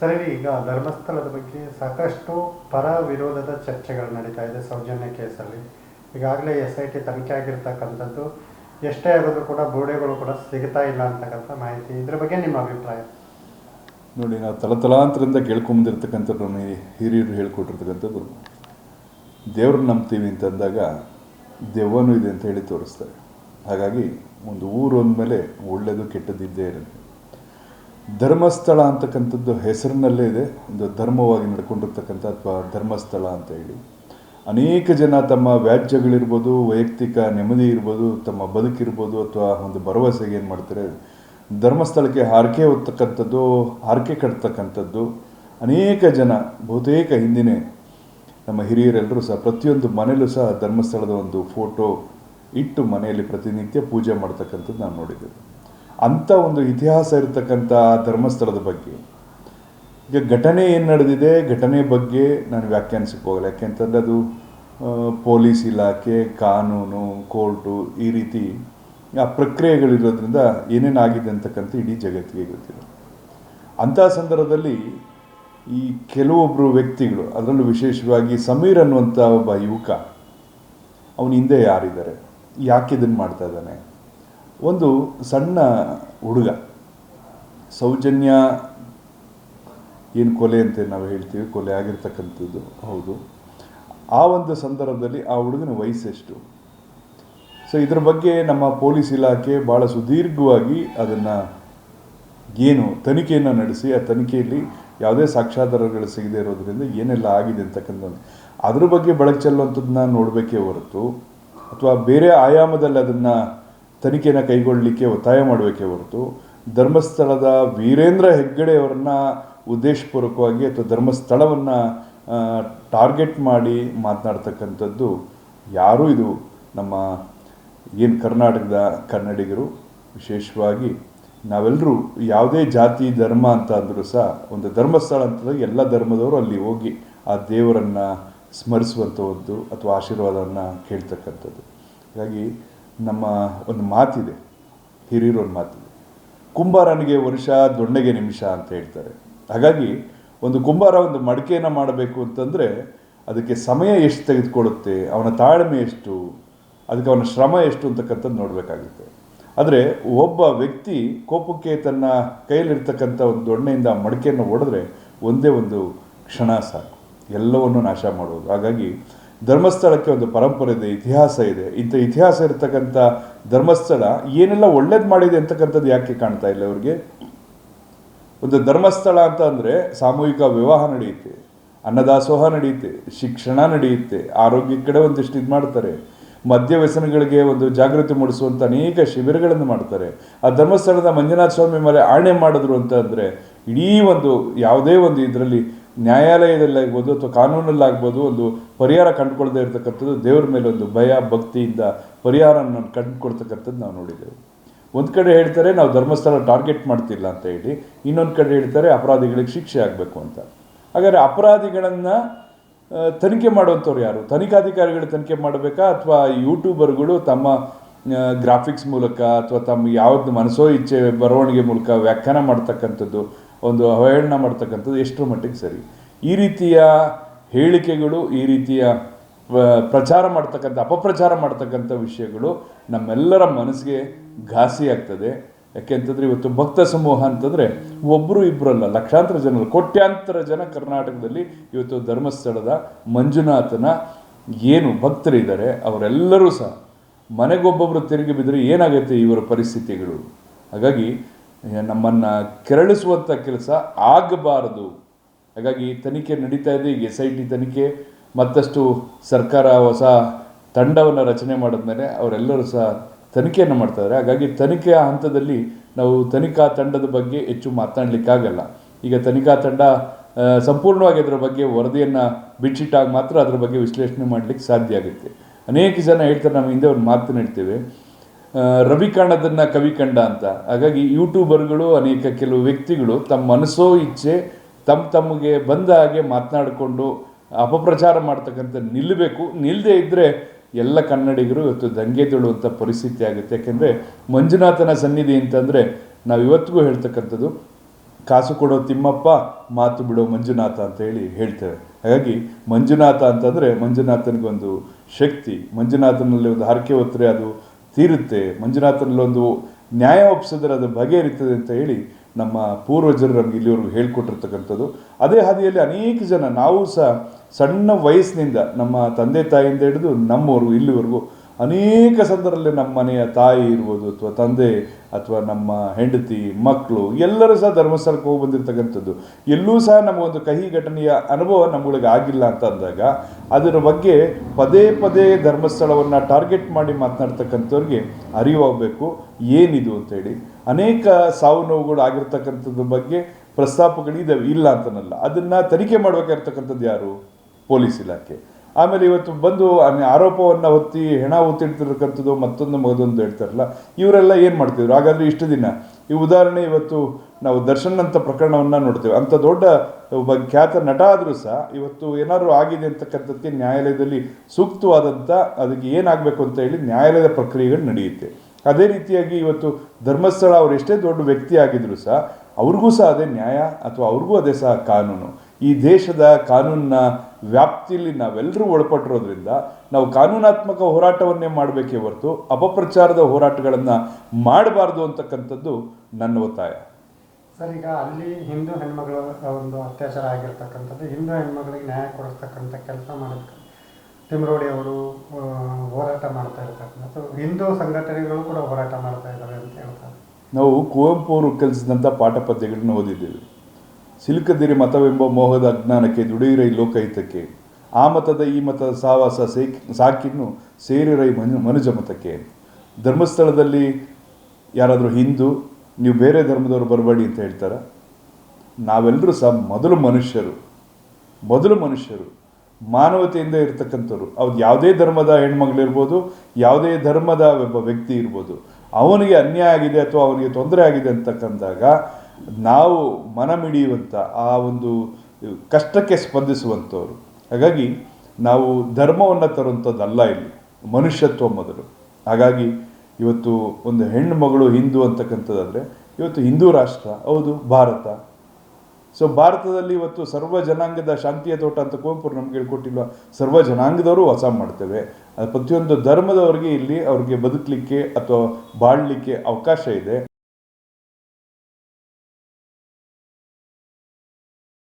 ಸರಿ ಈಗ ಧರ್ಮಸ್ಥಳದ ಬಗ್ಗೆ ಸಾಕಷ್ಟು ಪರ ವಿರೋಧದ ಚರ್ಚೆಗಳು ನಡೀತಾ ಇದೆ ಸೌಜನ್ಯ ಕೇಸಲ್ಲಿ. ಈಗಾಗಲೇ ಎಸ್ ಐ ಟಿ ತನಿಖೆ ಆಗಿರ್ತಕ್ಕಂಥದ್ದು, ಎಷ್ಟೇ ಆಗೋದು ಕೂಡ ಬೋಡೆಗಳು ಕೂಡ ಸಿಗ್ತಾ ಇಲ್ಲ ಅಂತಕ್ಕಂಥ ಮಾಹಿತಿ. ಇದ್ರ ಬಗ್ಗೆ ನಿಮ್ಮ ಅಭಿಪ್ರಾಯ? ನೋಡಿ, ನಾವು ತಲತಲಾಂತರದಿಂದ ಕೇಳ್ಕೊಂಬಂದಿರ್ತಕ್ಕಂಥದ್ದು ನಮ್ಮ ಹಿರಿಯರು ಹೇಳ್ಕೊಟ್ಟಿರ್ತಕ್ಕಂಥದ್ದು. ದೇವ್ರನ್ನ ನಂಬ್ತೀವಿ ಅಂತಂದಾಗ ದೆವ್ವನೂ ಇದೆ ಅಂತ ಹೇಳಿ ತೋರಿಸ್ತಾರೆ. ಹಾಗಾಗಿ ಒಂದು ಊರು ಅಂದಮೇಲೆ ಒಳ್ಳೆಯದು ಇದ್ದೇ ಇರುತ್ತೆ. ಧರ್ಮಸ್ಥಳ ಅಂತಕ್ಕಂಥದ್ದು ಹೆಸರಿನಲ್ಲೇ ಇದೆ. ಒಂದು ಧರ್ಮವಾಗಿ ನಡ್ಕೊಂಡಿರ್ತಕ್ಕಂಥ ಅಥವಾ ಧರ್ಮಸ್ಥಳ ಅಂತ ಹೇಳಿ. ಅನೇಕ ಜನ ತಮ್ಮ ವ್ಯಾಜ್ಯಗಳಿರ್ಬೋದು, ವೈಯಕ್ತಿಕ ನೆಮ್ಮದಿ ಇರ್ಬೋದು, ತಮ್ಮ ಬದುಕಿರ್ಬೋದು ಅಥವಾ ಒಂದು ಭರವಸೆಗೆ ಏನು ಮಾಡ್ತಾರೆ, ಧರ್ಮಸ್ಥಳಕ್ಕೆ ಹಾರಕೆ ಹೊತ್ತಕ್ಕಂಥದ್ದು, ಹಾರಕೆ ಕಟ್ತಕ್ಕಂಥದ್ದು. ಅನೇಕ ಜನ, ಬಹುತೇಕ ಹಿಂದಿನೇ ನಮ್ಮ ಹಿರಿಯರೆಲ್ಲರೂ ಸಹ ಪ್ರತಿಯೊಂದು ಮನೆಯಲ್ಲೂ ಸಹ ಧರ್ಮಸ್ಥಳದ ಒಂದು ಫೋಟೋ ಇಟ್ಟು ಮನೆಯಲ್ಲಿ ಪ್ರತಿನಿತ್ಯ ಪೂಜೆ ಮಾಡ್ತಕ್ಕಂಥದ್ದು ನಾನು ನೋಡಿದ್ದೇವೆ ಅಂಥ ಒಂದು ಇತಿಹಾಸ ಇರತಕ್ಕಂಥ ಧರ್ಮಸ್ಥಳದ ಬಗ್ಗೆ. ಈಗ ಘಟನೆ ಏನು ನಡೆದಿದೆ? ಘಟನೆ ಬಗ್ಗೆ ನಾನು ವ್ಯಾಖ್ಯಾನಿಸಕ್ಕೆ ಹೋಗಲ್ಲ. ಯಾಕೆಂತಂದರೆ ಅದು ಪೊಲೀಸ್ ಇಲಾಖೆ, ಕಾನೂನು, ಕೋರ್ಟು ಈ ರೀತಿ, ಆ ಪ್ರಕ್ರಿಯೆಗಳಿರೋದ್ರಿಂದ ಏನೇನಾಗಿದೆ ಅಂತಕ್ಕಂಥ ಇಡೀ ಜಗತ್ತಿಗೆ ಗೊತ್ತಿದೆ ಅಂಥ ಸಂದರ್ಭದಲ್ಲಿ ಈ ಕೆಲವೊಬ್ಬರು ವ್ಯಕ್ತಿಗಳು, ಅದರಲ್ಲೂ ವಿಶೇಷವಾಗಿ ಸಮೀರ್ ಅನ್ನುವಂಥ ಒಬ್ಬ ಯುವಕ, ಅವನ ಹಿಂದೆ ಯಾರಿದ್ದಾರೆ? ಯಾಕೆ ಇದನ್ನು ಮಾಡ್ತಾ ಇದ್ದಾನೆ? ಒಂದು ಸಣ್ಣ ಹುಡುಗ. ಸೌಜನ್ಯ ಏನು ಕೊಲೆ ಅಂತ ನಾವು ಹೇಳ್ತೀವಿ, ಕೊಲೆ ಆಗಿರ್ತಕ್ಕಂಥದ್ದು. ಹೌದು. ಆ ಒಂದು ಸಂದರ್ಭದಲ್ಲಿ ಆ ಹುಡುಗನ ವಯಸ್ಸೆಷ್ಟು ಸೊ ಇದ್ರ ಬಗ್ಗೆ ನಮ್ಮ ಪೊಲೀಸ್ ಇಲಾಖೆ ಭಾಳ ಸುದೀರ್ಘವಾಗಿ ಅದನ್ನು ಏನು ತನಿಖೆಯನ್ನು ನಡೆಸಿ, ಆ ತನಿಖೆಯಲ್ಲಿ ಯಾವುದೇ ಸಾಕ್ಷಾಧಾರಗಳು ಸಿಗದೆ ಇರೋದ್ರಿಂದ ಏನೆಲ್ಲ ಆಗಿದೆ ಅಂತಕ್ಕಂಥದ್ದು ಅದ್ರ ಬಗ್ಗೆ ಬೆಳಕು ಚೆಲ್ಲುವಂಥದ್ದನ್ನ ನೋಡಬೇಕೇ ಹೊರತು, ಅಥವಾ ಬೇರೆ ಆಯಾಮದಲ್ಲಿ ಅದನ್ನು ತನಿಖೆನ ಕೈಗೊಳ್ಳಲಿಕ್ಕೆ ಒತ್ತಾಯ ಮಾಡಬೇಕೇ ಹೊರತು ಧರ್ಮಸ್ಥಳದ ವೀರೇಂದ್ರ ಹೆಗ್ಗಡೆಯವರನ್ನ ಉದ್ದೇಶಪೂರ್ವಕವಾಗಿ ಅಥವಾ ಧರ್ಮಸ್ಥಳವನ್ನು ಟಾರ್ಗೆಟ್ ಮಾಡಿ ಮಾತನಾಡ್ತಕ್ಕಂಥದ್ದು ಯಾರೂ ಇದು ನಮ್ಮ ಏನು ಕರ್ನಾಟಕದ ಕನ್ನಡಿಗರು? ವಿಶೇಷವಾಗಿ ನಾವೆಲ್ಲರೂ ಯಾವುದೇ ಜಾತಿ, ಧರ್ಮ ಅಂತ ಅಂದರೂ ಸಹ ಒಂದು ಧರ್ಮಸ್ಥಳ ಅಂತಂದಾಗ ಎಲ್ಲ ಧರ್ಮದವರು ಅಲ್ಲಿ ಹೋಗಿ ಆ ದೇವರನ್ನು ಸ್ಮರಿಸುವಂಥದ್ದು ಅಥವಾ ಆಶೀರ್ವಾದವನ್ನು ಕೇಳ್ತಕ್ಕಂಥದ್ದು. ಹಾಗಾಗಿ ನಮ್ಮ ಒಂದು ಮಾತಿದೆ, ಹಿರಿಯರ ಒಂದು ಮಾತಿದೆ. ಕುಂಬಾರನಿಗೆ ವರ್ಷ, ದೊಣ್ಣೆಗೆ ನಿಮಿಷ ಅಂತ ಹೇಳ್ತಾರೆ. ಹಾಗಾಗಿ ಒಂದು ಕುಂಬಾರ ಒಂದು ಮಡಿಕೆಯನ್ನು ಮಾಡಬೇಕು ಅಂತಂದರೆ ಅದಕ್ಕೆ ಸಮಯ ಎಷ್ಟು ತೆಗೆದುಕೊಳ್ಳುತ್ತೆ, ಅವನ ತಾಳ್ಮೆ ಎಷ್ಟು, ಅದಕ್ಕೆ ಅವನ ಶ್ರಮ ಎಷ್ಟು ಅಂತಕ್ಕಂಥದ್ದು ನೋಡಬೇಕಾಗುತ್ತೆ. ಆದರೆ ಒಬ್ಬ ವ್ಯಕ್ತಿ ಕೋಪಕ್ಕೆ ತನ್ನ ಕೈಯಲ್ಲಿರ್ತಕ್ಕಂಥ ಒಂದು ದೊಣ್ಣೆಯಿಂದ ಮಡಿಕೆಯನ್ನು ಹೊಡೆದ್ರೆ ಒಂದೇ ಒಂದು ಕ್ಷಣ ಸಾಕು. ಎಲ್ಲವನ್ನು ನಾಶ ಮಾಡುವುದು ಹಾಗಾಗಿ ಧರ್ಮಸ್ಥಳಕ್ಕೆ ಒಂದು ಪರಂಪರೆ ಇದೆ ಇತಿಹಾಸ ಇದೆ. ಇಂಥ ಇತಿಹಾಸ ಇರತಕ್ಕಂಥ ಧರ್ಮಸ್ಥಳ ಏನೆಲ್ಲ ಒಳ್ಳೇದು ಮಾಡಿದೆ ಅಂತಕ್ಕಂಥದ್ದು ಯಾಕೆ ಕಾಣ್ತಾ ಇಲ್ಲ ಅವ್ರಿಗೆ? ಒಂದು ಧರ್ಮಸ್ಥಳ ಅಂತ ಅಂದರೆ ಸಾಮೂಹಿಕ ವಿವಾಹ ನಡೆಯುತ್ತೆ, ಅನ್ನದಾಸೋಹ ನಡೆಯುತ್ತೆ, ಶಿಕ್ಷಣ ನಡೆಯುತ್ತೆ ಆರೋಗ್ಯದ ಕಡೆ ಒಂದಿಷ್ಟು ಇದು ಮಾಡ್ತಾರೆ, ಮದ್ಯ ವ್ಯಸನಗಳಿಗೆ ಒಂದು ಜಾಗೃತಿ ಮೂಡಿಸುವಂಥ ಅನೇಕ ಶಿಬಿರಗಳನ್ನು ಮಾಡ್ತಾರೆ. ಆ ಧರ್ಮಸ್ಥಳದ ಮಂಜುನಾಥ ಸ್ವಾಮಿ ಮೇಲೆ ಆಣೆ ಮಾಡಿದ್ರು ಅಂತ ಅಂದರೆ ಇಡೀ ಒಂದು ಯಾವುದೇ ಒಂದು ಇದರಲ್ಲಿ ನ್ಯಾಯಾಲಯದಲ್ಲಾಗ್ಬೋದು ಅಥವಾ ಕಾನೂನಲ್ಲಾಗ್ಬೋದು ಒಂದು ಪರಿಹಾರ ಕಂಡುಕೊಳ್ಳದೆ ಇರತಕ್ಕಂಥದ್ದು ದೇವ್ರ ಮೇಲೆ ಒಂದು ಭಯ, ಭಕ್ತಿಯಿಂದ ಪರಿಹಾರವನ್ನು ಕಂಡುಕೊಡ್ತಕ್ಕಂಥದ್ದು ನಾವು ನೋಡಿದ್ದೇವೆ. ಒಂದು ಕಡೆ ಹೇಳ್ತಾರೆ ನಾವು ಧರ್ಮಸ್ಥಳ ಟಾರ್ಗೆಟ್ ಮಾಡ್ತಿಲ್ಲ ಅಂತ ಹೇಳಿ, ಇನ್ನೊಂದು ಕಡೆ ಹೇಳ್ತಾರೆ ಅಪರಾಧಿಗಳಿಗೆ ಶಿಕ್ಷೆ ಆಗಬೇಕು ಅಂತ. ಹಾಗಾದರೆ ಅಪರಾಧಿಗಳನ್ನು ತನಿಖೆ ಮಾಡುವಂಥವ್ರು ಯಾರು? ತನಿಖಾಧಿಕಾರಿಗಳು ತನಿಖೆ ಮಾಡಬೇಕಾ ಅಥವಾ ಯೂಟ್ಯೂಬರ್ಗಳು ತಮ್ಮ ಗ್ರಾಫಿಕ್ಸ್ ಮೂಲಕ ಅಥವಾ ತಮ್ಮ ಯಾವ್ದು ಮನಸೋ ಇಚ್ಛೆ, ಬರವಣಿಗೆ ಮೂಲಕ ವ್ಯಾಖ್ಯಾನ ಮಾಡ್ತಕ್ಕಂಥದ್ದು ಒಂದು ಅವಹೇಳನ ಮಾಡ್ತಕ್ಕಂಥದ್ದು ಎಷ್ಟರ ಮಟ್ಟಿಗೆ ಸರಿ. ಈ ರೀತಿಯ ಹೇಳಿಕೆಗಳು, ಈ ರೀತಿಯ ಪ್ರಚಾರ ಮಾಡ್ತಕ್ಕಂಥ, ಅಪಪ್ರಚಾರ ಮಾಡ್ತಕ್ಕಂಥ ವಿಷಯಗಳು ನಮ್ಮೆಲ್ಲರ ಮನಸ್ಸಿಗೆ ಘಾಸಿ ಆಗ್ತದೆ. ಯಾಕೆಂತಂದರೆ ಇವತ್ತು ಭಕ್ತ ಸಮೂಹ ಅಂತಂದರೆ ಒಬ್ಬರು ಇಬ್ಬರಲ್ಲ ಲಕ್ಷಾಂತರ ಜನರು, ಕೋಟ್ಯಾಂತರ ಜನ ಕರ್ನಾಟಕದಲ್ಲಿ ಇವತ್ತು ಧರ್ಮಸ್ಥಳದ ಮಂಜುನಾಥನ ಏನು ಭಕ್ತರಿದ್ದಾರೆ, ಅವರೆಲ್ಲರೂ ಸಹ ಮನೆಗೊಬ್ಬೊಬ್ಬರು ತಿರುಗಿ ಬಿದ್ದರೆ ಏನಾಗುತ್ತೆ ಇವರ ಪರಿಸ್ಥಿತಿಗಳು? ಹಾಗಾಗಿ ನಮ್ಮನ್ನು ಕೆರಳಿಸುವಂಥ ಕೆಲಸ ಆಗಬಾರದು. ಹಾಗಾಗಿ ತನಿಖೆ ನಡೀತಾ ಇದೆ ಈಗ ಎಸ್ ಐ ಟಿ ತನಿಖೆ ಮತ್ತಷ್ಟು ಸರ್ಕಾರ ಹೊಸ ತಂಡವನ್ನು ರಚನೆ ಮಾಡಿದ್ಮೇಲೆ ಅವರೆಲ್ಲರೂ ಸಹ ತನಿಖೆಯನ್ನು ಮಾಡ್ತಾ ಇದ್ದಾರೆ ಹಾಗಾಗಿ ತನಿಖೆಯ ಹಂತದಲ್ಲಿ ನಾವು ತನಿಖಾ ತಂಡದ ಬಗ್ಗೆ ಹೆಚ್ಚು ಮಾತನಾಡಲಿಕ್ಕಾಗಲ್ಲ. ಈಗ ತನಿಖಾ ತಂಡ ಸಂಪೂರ್ಣವಾಗಿ ಅದರ ಬಗ್ಗೆ ವರದಿಯನ್ನು ಬಿಚ್ಚಿಟ್ಟಾಗ ಮಾತ್ರ ಅದರ ಬಗ್ಗೆ ವಿಶ್ಲೇಷಣೆ ಮಾಡಲಿಕ್ಕೆ ಸಾಧ್ಯ ಆಗುತ್ತೆ. ಅನೇಕ ಜನ ಹೇಳ್ತಾರೆ ನಾವು ಹಿಂದೆ ಒಂದು ಮಾತು ಆ, ರವಿ ಕಾಣದನ್ನ ಕವಿ ಕಂಡ ಅಂತ. ಹಾಗಾಗಿ ಯೂಟ್ಯೂಬರ್ಗಳು ಅನೇಕ ಕೆಲವು ವ್ಯಕ್ತಿಗಳು ತಮ್ಮ ಮನಸ್ಸೋ ಇಚ್ಛೆ ತಮ್ಮ ತಮಗೆ ಬಂದ ಹಾಗೆ ಮಾತನಾಡಿಕೊಂಡು ಅಪಪ್ರಚಾರ ಮಾಡ್ತಕ್ಕಂಥ ನಿಲ್ಲಬೇಕು. ನಿಲ್ಲದೆ ಇದ್ದರೆ ಎಲ್ಲ ಕನ್ನಡಿಗರು ಇವತ್ತು ದಂಗೆ ತುಳುವಂಥ ಪರಿಸ್ಥಿತಿ ಆಗುತ್ತೆ. ಯಾಕೆಂದರೆ ಮಂಜುನಾಥನ ಸನ್ನಿಧಿ ಅಂತಂದರೆ ನಾವು ಇವತ್ತಿಗೂ ಹೇಳ್ತಕ್ಕಂಥದ್ದು, ಕಾಸು ಕೊಡೋ ತಿಮ್ಮಪ್ಪ, ಮಾತು ಬಿಡೋ ಮಂಜುನಾಥ ಅಂತ ಹೇಳಿ ಹೇಳ್ತೇವೆ. ಹಾಗಾಗಿ ಮಂಜುನಾಥ ಅಂತಂದರೆ ಮಂಜುನಾಥನಿಗೊಂದು ಶಕ್ತಿ, ಮಂಜುನಾಥನಲ್ಲಿ ಒಂದು ಹರಕೆ ಹೊತ್ತರೆ ಅದು ತೀರುತ್ತೆ. ಮಂಜುನಾಥನಲ್ಲೊಂದು ನ್ಯಾಯ ಒಪ್ಸಿದ್ರೆ ಅದು ಬಗೆಹರಿತದೆ ಅಂತ ಹೇಳಿ ನಮ್ಮ ಪೂರ್ವಜರು ನಮ್ಗೆ ಇಲ್ಲಿವರೆಗೂ ಹೇಳ್ಕೊಟ್ಟಿರ್ತಕ್ಕಂಥದ್ದು. ಅದೇ ಹಾದಿಯಲ್ಲಿ ಅನೇಕ ಜನ ನಾವು ಸಹ ಸಣ್ಣ ವಯಸ್ಸಿನಿಂದ ನಮ್ಮ ತಂದೆ ತಾಯಿಯಿಂದ ಹಿಡಿದು ನಮ್ಮವರು ಇಲ್ಲಿವರೆಗೂ ಅನೇಕ ಸಂದರ್ಭದಲ್ಲಿ ನಮ್ಮ ಮನೆಯ ತಾಯಿ ಇರ್ಬೋದು, ಅಥವಾ ತಂದೆ, ಅಥವಾ ನಮ್ಮ ಹೆಂಡತಿ ಮಕ್ಕಳು ಎಲ್ಲರೂ ಸಹ ಧರ್ಮಸ್ಥಳಕ್ಕೆ ಹೋಗಿ ಬಂದಿರತಕ್ಕಂಥದ್ದು. ಎಲ್ಲೂ ಸಹ ನಮಗೊಂದು ಕಹಿ ಘಟನೆಯ ಅನುಭವ ನಮ್ಮಗಳಿಗೆ ಆಗಿಲ್ಲ ಅಂತ ಅಂದಾಗ, ಅದರ ಬಗ್ಗೆ ಪದೇ ಪದೇ ಧರ್ಮಸ್ಥಳವನ್ನು ಟಾರ್ಗೆಟ್ ಮಾಡಿ ಮಾತನಾಡ್ತಕ್ಕಂಥವ್ರಿಗೆ ಅರಿವಾಗಬೇಕು. ಏನಿದು ಅಂತೇಳಿ. ಅನೇಕ ಸಾವು ನೋವುಗಳು ಆಗಿರ್ತಕ್ಕಂಥದ್ರ ಬಗ್ಗೆ ಪ್ರಸ್ತಾಪಗಳಿದ್ದಾವೆ ಇಲ್ಲ ಅಂತನಲ್ಲ. ಅದನ್ನು ತನಿಖೆ ಮಾಡಬೇಕಾಗಿರ್ತಕ್ಕಂಥದ್ದು ಯಾರು? ಪೊಲೀಸ್ ಇಲಾಖೆ. ಆಮೇಲೆ ಇವತ್ತು ಬಂದು ಆರೋಪವನ್ನು ಹೊತ್ತಿ ಹೆಣ ಹೊತ್ತಿಡ್ತಿರ್ತಕ್ಕಂಥದ್ದು ಮತ್ತೊಂದು ಮಗದೊಂದು ಹೇಳ್ತಾರಲ್ಲ, ಇವರೆಲ್ಲ ಏನು ಮಾಡ್ತಿದ್ರು? ಹಾಗಾದರೆ ಇಷ್ಟು ದಿನ. ಈ ಉದಾಹರಣೆ ಇವತ್ತು ನಾವು ದರ್ಶನ್ ಅಂತ ಪ್ರಕರಣವನ್ನು ನೋಡ್ತೇವೆ. ಅಂಥ ದೊಡ್ಡ ಒಬ್ಬ ಖ್ಯಾತ ನಟ ಆದರೂ ಸಹ ಇವತ್ತು ಏನಾದರೂ ಆಗಿದೆ ಅಂತಕ್ಕಂಥದ್ದಕ್ಕೆ ನ್ಯಾಯಾಲಯದಲ್ಲಿ ಸೂಕ್ತವಾದಂಥ ಅದಕ್ಕೆ ಏನಾಗಬೇಕು ಅಂತ ಹೇಳಿ ನ್ಯಾಯಾಲಯದ ಪ್ರಕ್ರಿಯೆಗಳು ನಡೆಯುತ್ತೆ. ಅದೇ ರೀತಿಯಾಗಿ ಇವತ್ತು ಧರ್ಮಸ್ಥಳ ಅವರು ಎಷ್ಟೇ ದೊಡ್ಡ ವ್ಯಕ್ತಿ ಆಗಿದ್ರು ಸಹ ಅವ್ರಿಗೂ ಸಹ ಅದೇ ನ್ಯಾಯ ಅಥವಾ ಅವ್ರಿಗೂ ಅದೇ ಸಹ ಕಾನೂನು. ಈ ದೇಶದ ಕಾನೂನಿನ ವ್ಯಾಪ್ತಿಯಲ್ಲಿ ನಾವೆಲ್ಲರೂ ಒಳಪಟ್ಟಿರೋದ್ರಿಂದ ನಾವು ಕಾನೂನಾತ್ಮಕ ಹೋರಾಟವನ್ನೇ ಮಾಡಬೇಕೇ ಹೊರತು ಅಪಪ್ರಚಾರದ ಹೋರಾಟಗಳನ್ನು ಮಾಡಬಾರ್ದು ಅಂತಕ್ಕಂಥದ್ದು ನನ್ನ ಒತ್ತಾಯ. ಸರ್ ಈಗ ಅಲ್ಲಿ ಹಿಂದೂ ಹೆಣ್ಮಗಳ ಒಂದು ಅತ್ಯಾಚಾರ ಆಗಿರ್ತಕ್ಕಂಥದ್ದು ಹಿಂದೂ ಹೆಣ್ಮಗಳಿಗೆ ನ್ಯಾಯ ಕೊಡಿಸ್ತಕ್ಕಂಥ ಕೆಲಸ ಮಾಡಬೇಕು ತಿಮ್ರೋಡಿ ಅವರು ಹೋರಾಟ ಮಾಡ್ತಾ ಇರ್ತಕ್ಕಂಥದ್ದು ಹಿಂದೂ ಸಂಘಟನೆಗಳು ಕೂಡ ಹೋರಾಟ ಮಾಡ್ತಾ ಇದ್ದಾವೆ ಅಂತ ಹೇಳ್ತಾರೆ. ನಾವು ಕುವೆಂಪು ಅವರು ಕಲಿಸಿದಂಥ ಪಾಠ ಪದ್ಯಗಳನ್ನ ಓದಿದ್ದೇವೆ. ಸಿಲುಕದಿರಿ ಮತವೆಂಬ ಮೋಹದ ಅಜ್ಞಾನಕ್ಕೆ, ದುಡಿಯಿರೈ ಲೋಕಹಿತಕ್ಕೆ. ಆ ಮತದ ಈ ಮತದ ಸಾವಾಸ ಸೇಕ್, ಸಾಕಿನ್ನು ಸೇರಿರೈ ಮನು, ಮನುಜ ಮತಕ್ಕೆ. ಧರ್ಮಸ್ಥಳದಲ್ಲಿ ಯಾರಾದರೂ ಹಿಂದೂ, ನೀವು ಬೇರೆ ಧರ್ಮದವರು ಬರಬೇಡಿ ಅಂತ ಹೇಳ್ತಾರೆ? ನಾವೆಲ್ಲರೂ ಸಹ ಮೊದಲು ಮನುಷ್ಯರು ಮೊದಲು ಮನುಷ್ಯರು. ಮಾನವತೆಯಿಂದ ಇರ್ತಕ್ಕಂಥವ್ರು. ಅವ್ರು ಯಾವುದೇ ಧರ್ಮದ ಹೆಣ್ಮಗಳಿರ್ಬೋದು ಯಾವುದೇ ಧರ್ಮದ ಒಬ್ಬ ವ್ಯಕ್ತಿ ಇರ್ಬೋದು. ಅವನಿಗೆ ಅನ್ಯಾಯ ಆಗಿದೆ ಅಥವಾ ಅವನಿಗೆ ತೊಂದರೆ ಆಗಿದೆ ಅಂತಕ್ಕಂದಾಗ ನಾವು ಮನಮಿಡಿಯುವಂಥ ಆ ಒಂದು ಕಷ್ಟಕ್ಕೆ ಸ್ಪಂದಿಸುವಂಥವ್ರು. ಹಾಗಾಗಿ ನಾವು ಧರ್ಮವನ್ನು ತರುವಂಥದ್ದಲ್ಲ ಇಲ್ಲಿ. ಮನುಷ್ಯತ್ವ ಮೊದಲು. ಹಾಗಾಗಿ ಇವತ್ತು ಒಂದು ಹೆಣ್ಣು ಮಗಳು ಹಿಂದೂ ಅಂತಕ್ಕಂಥದ್ದಾದರೆ ಇವತ್ತು ಹಿಂದೂ ರಾಷ್ಟ್ರ, ಹೌದು, ಭಾರತ. ಸೊ ಭಾರತದಲ್ಲಿ ಇವತ್ತು ಸರ್ವ ಜನಾಂಗದ ಶಾಂತಿಯ ತೋಟ ಅಂತ ಕುವೆಂಪು ನಮ್ಗೆ ಹೇಳ್ಕೊಟ್ಟಿಲ್ವ? ಸರ್ವ ಜನಾಂಗದವರು ವಾಸ ಮಾಡ್ತೇವೆ. ಪ್ರತಿಯೊಂದು ಧರ್ಮದವರಿಗೆ ಇಲ್ಲಿ ಅವ್ರಿಗೆ ಬದುಕಲಿಕ್ಕೆ ಅಥವಾ ಬಾಳಲಿಕ್ಕೆ ಅವಕಾಶ ಇದೆ.